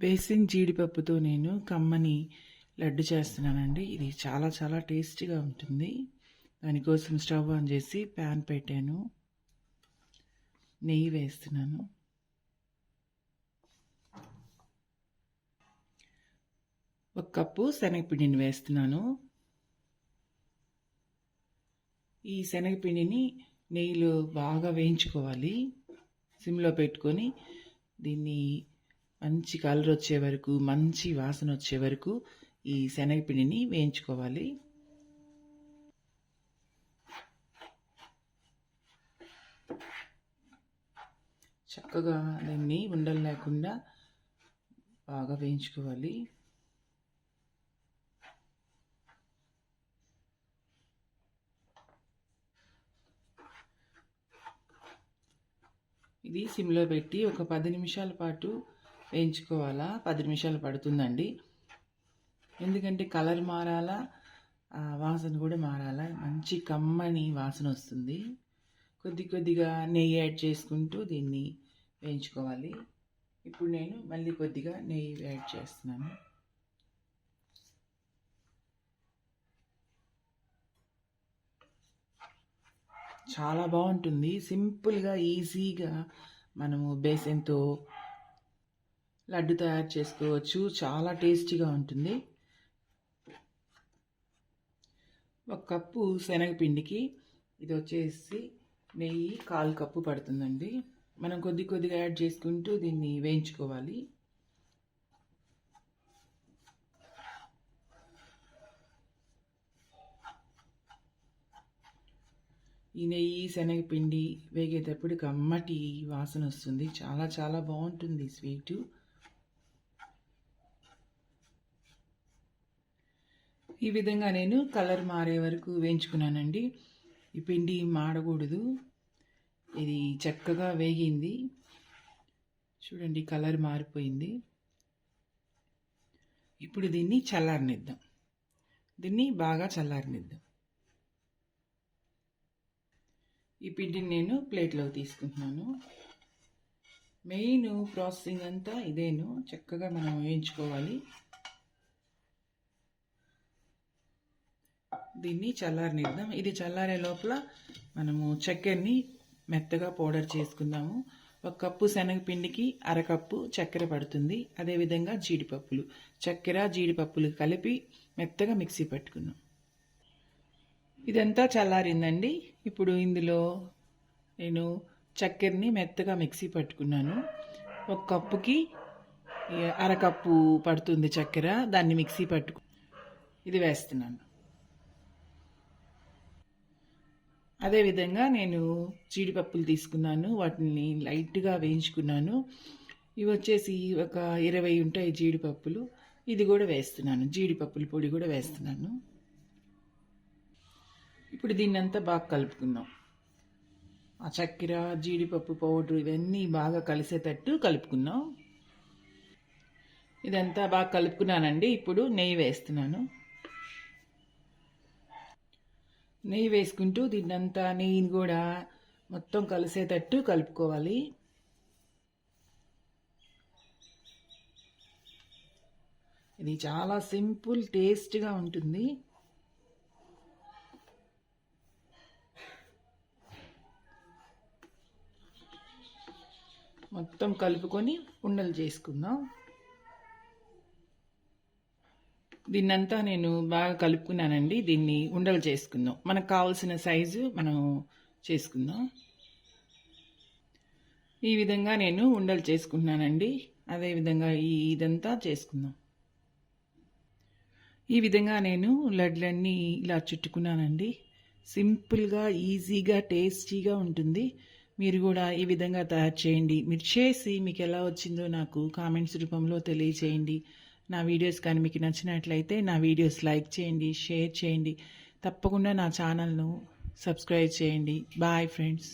Basin జీడిపప్పుతో నేను కమ్మని లడ్డు చేస్తున్నానండి. ఇది చాలా చాలా టేస్టీగా ఉంటుంది. దానికోసం స్టవ్ ఆన్ చేసి ప్యాన్ పెట్టాను. నెయ్యి వేస్తున్నాను. ఒక కప్పు శనగపిండిని వేస్తున్నాను. ఈ శనగపిండిని నెయ్యిలో బాగా వేయించుకోవాలి. సిమ్లో పెట్టుకొని దీన్ని మంచి కలర్ వచ్చే వరకు మంచి వాసన వచ్చే వరకు ఈ శనగపిండిని వేయించుకోవాలి. చక్కగా దాన్ని ఉండలు లేకుండా బాగా వేయించుకోవాలి. ఇది సిమ్లో పెట్టి ఒక పది నిమిషాల పాటు వేయించుకోవాలా? పది నిమిషాలు పడుతుందండి. ఎందుకంటే కలర్ మారాలా వాసన కూడా మారాలా. మంచి కమ్మని వాసన వస్తుంది. కొద్ది కొద్దిగా నెయ్యి యాడ్ చేసుకుంటూ దీన్ని వేయించుకోవాలి. ఇప్పుడు నేను మళ్ళీ కొద్దిగా నెయ్యి యాడ్ చేస్తున్నాను. చాలా బాగుంటుంది. సింపుల్గా ఈజీగా మనము బేసన్తో లడ్డు తయారు చేసుకోవచ్చు. చాలా టేస్టీగా ఉంటుంది. ఒక కప్పు శనగపిండికి ఇది వచ్చేసి నెయ్యి కాలు కప్పు పడుతుందండి. మనం కొద్ది కొద్దిగా యాడ్ చేసుకుంటూ దీన్ని వేయించుకోవాలి. ఈ నెయ్యి శనగపిండి వేగేటప్పుడు కమ్మటి వాసన వస్తుంది. చాలా చాలా బాగుంటుంది స్వీటు. ఈ విధంగా నేను కలర్ మారే వరకు వేయించుకున్నానండి. ఈ పిండి మాడకూడదు. ఇది చక్కగా వేగింది. చూడండి కలర్ మారిపోయింది. ఇప్పుడు దీన్ని చల్లారనిద్దాం. దీన్ని బాగా చల్లారనిద్దాం. ఈ పిండిని నేను ప్లేట్లో తీసుకుంటున్నాను. మెయిన్ ప్రాసెసింగ్ అంతా ఇదేను. చక్కగా మనం వేయించుకోవాలి. దీన్ని చల్లారనిద్దాం. ఇది చల్లారే లోపల మనము చక్కెరని మెత్తగా పౌడర్ చేసుకుందాము. ఒక కప్పు శనగపిండికి అరకప్పు చక్కెర పడుతుంది. అదేవిధంగా జీడిపప్పులు. చక్కెర జీడిపప్పులు కలిపి మెత్తగా మిక్సీ పట్టుకున్నాం ఇదంతా చల్లారిందండి. ఇప్పుడు ఇందులో నేను చక్కెరని మెత్తగా మిక్సీ పట్టుకున్నాను. ఒక కప్పుకి అరకప్పు పడుతుంది చక్కెర. దాన్ని మిక్సీ పట్టుకు ఇది వేస్తున్నాను. అదేవిధంగా నేను జీడిపప్పులు తీసుకున్నాను వాటిని లైట్గా వేయించుకున్నాను. ఇవి వచ్చేసి ఒక ఇరవై ఉంటాయి జీడిపప్పులు. ఇది కూడా వేస్తున్నాను జీడిపప్పుల పొడి కూడా వేస్తున్నాను. ఇప్పుడు దీన్నంతా బాగా కలుపుకుందాం. ఆ చక్కెర జీడిపప్పు పౌడర్ ఇవన్నీ బాగా కలిసేటట్టు కలుపుకుందాం. ఇదంతా బాగా కలుపుకున్నానండి ఇప్పుడు నెయ్యి వేస్తున్నాను. నెయ్యి వేసుకుంటూ దీన్నంతా నెయ్యిని కూడా మొత్తం కలిసేటట్టు కలుపుకోవాలి. ఇది చాలా సింపుల్ టేస్ట్గా ఉంటుంది. మొత్తం కలుపుకొని ఉండలు చేసుకుందాం. దీన్నంతా నేను బాగా కలుపుకున్నానండి. దీన్ని ఉండలు చేసుకుందాం. మనకు కావాల్సిన సైజు మనం చేసుకుందాం. ఈ విధంగా నేను ఉండలు చేసుకుంటున్నానండి. అదేవిధంగా ఈ ఇదంతా చేసుకుందాం. ఈ విధంగా నేను లడ్లన్నీ ఇలా చుట్టుకున్నానండి. సింపుల్గా ఈజీగా టేస్టీగా ఉంటుంది. మీరు కూడా ఈ విధంగా తయారు చేయండి. మీరు చేసి మీకు ఎలా వచ్చిందో నాకు కామెంట్స్ రూపంలో తెలియచేయండి. నా వీడియోస్ కానీ మీకు నచ్చినట్లయితే నా వీడియోస్ లైక్ చేయండి షేర్ చేయండి. తప్పకుండా నా ఛానల్ను సబ్స్క్రైబ్ చేయండి. Bye friends